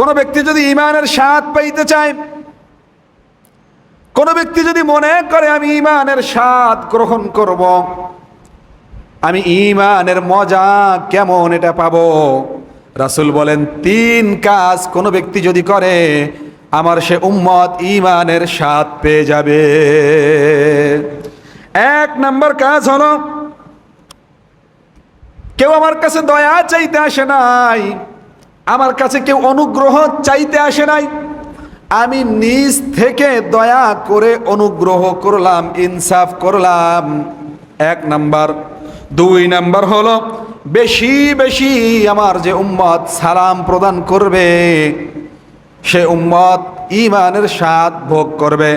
কোনো ব্যক্তি যদি ইমানের স্বাদ পাইতে চায়, কোনো ব্যক্তি যদি মনে করে আমি ইমানের স্বাদ গ্রহণ করব, আমি ইমানের মজা কেমন এটা পাবো? রাসুল বলেন, তিন কাজ কোনো ব্যক্তি যদি করে, আমার সে উম্মত ইমানের স্বাদ পেয়ে যাবে। এক নম্বর কাজ হলো, কেউ আমার কাছে দয়া চাইতে আসে নাই আমার কাছে কেউ অনুগ্রহ চাইতে আসে নাই। আমি নিজ থেকে দয়া করে অনুগ্রহ করলাম, ইনসাফ করলাম। এক নাম্বার। দুই নাম্বার হলো, বেশি বেশি আমার যে উম্মত সালাম প্রদান করবে, সে উম্মত ইমানের স্বাদ ভোগ করবে।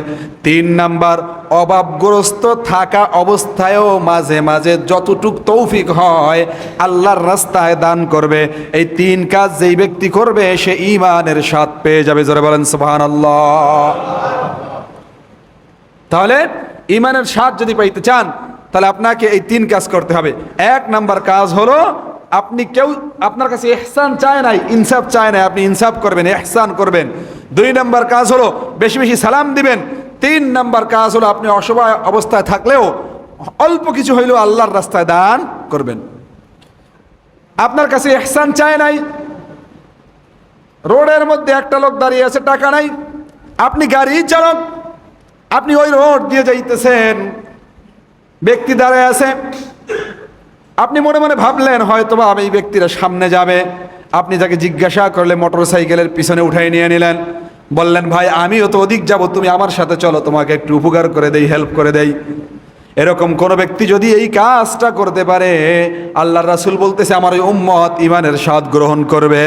তিন নাম্বার, অভাবগ্রস্ত থাকা অবস্থায়ও মাঝে মাঝে যতটুক তৌফিক হয়, আল্লাহর রাস্তায় দান করবে। এই তিন কাজ যেই ব্যক্তি করবে, সে ইমানের স্বাদ পেয়ে যাবে। জোরে বলেন সুবহান তাহলে ইমানের স্বাদ যদি পাইতে চান, তাহলে আপনাকে এই তিন কাজ করতে হবে। এক নাম্বার কাজ হলো, আপনি কেউ, আপনার কাছে এহসান চায় নাই, ইনসাফ চায় নাই, আপনি ইনসাফ করবেন এহসান করবেন। দুই নাম্বার কাজ হলো বেশি বেশি সালাম দিবেন। তিন নাম্বার কাজ হলো আপনি অসহায় অবস্থায় থাকলেও অল্প কিছু হইলেও আল্লাহর রাস্তায় দান করবেন। আপনার কাছে এহসান চায় নাই। রোডের মধ্যে একটা লোক দাঁড়িয়ে আছে, টাকা নাই। আপনি গাড়ি চালক, আপনি ওই রোড দিয়ে যাইতেছেন। ব্যক্তি দাঁড়ায় আছে। আপনি মনে মনে ভাবলেন হয়তো বা এই ব্যক্তিরা সামনে যাবে। আপনি যাকে জিজ্ঞাসা করলে মোটর সাইকেলের পিছনে উঠাই নিয়ে নিলেন। বললেন, ভাই, আমিও তো অধিক যাব, তুমি আমার সাথে চলো, তোমাকে একটু উপকার করে দেই হেল্প করে দেই। এরকম কোন ব্যক্তি যদি এই কাজটা করতে পারে আল্লাহ রাসুল বলতেছে, আমার ওই উম্মত ইমানের স্বাদ গ্রহণ করবে।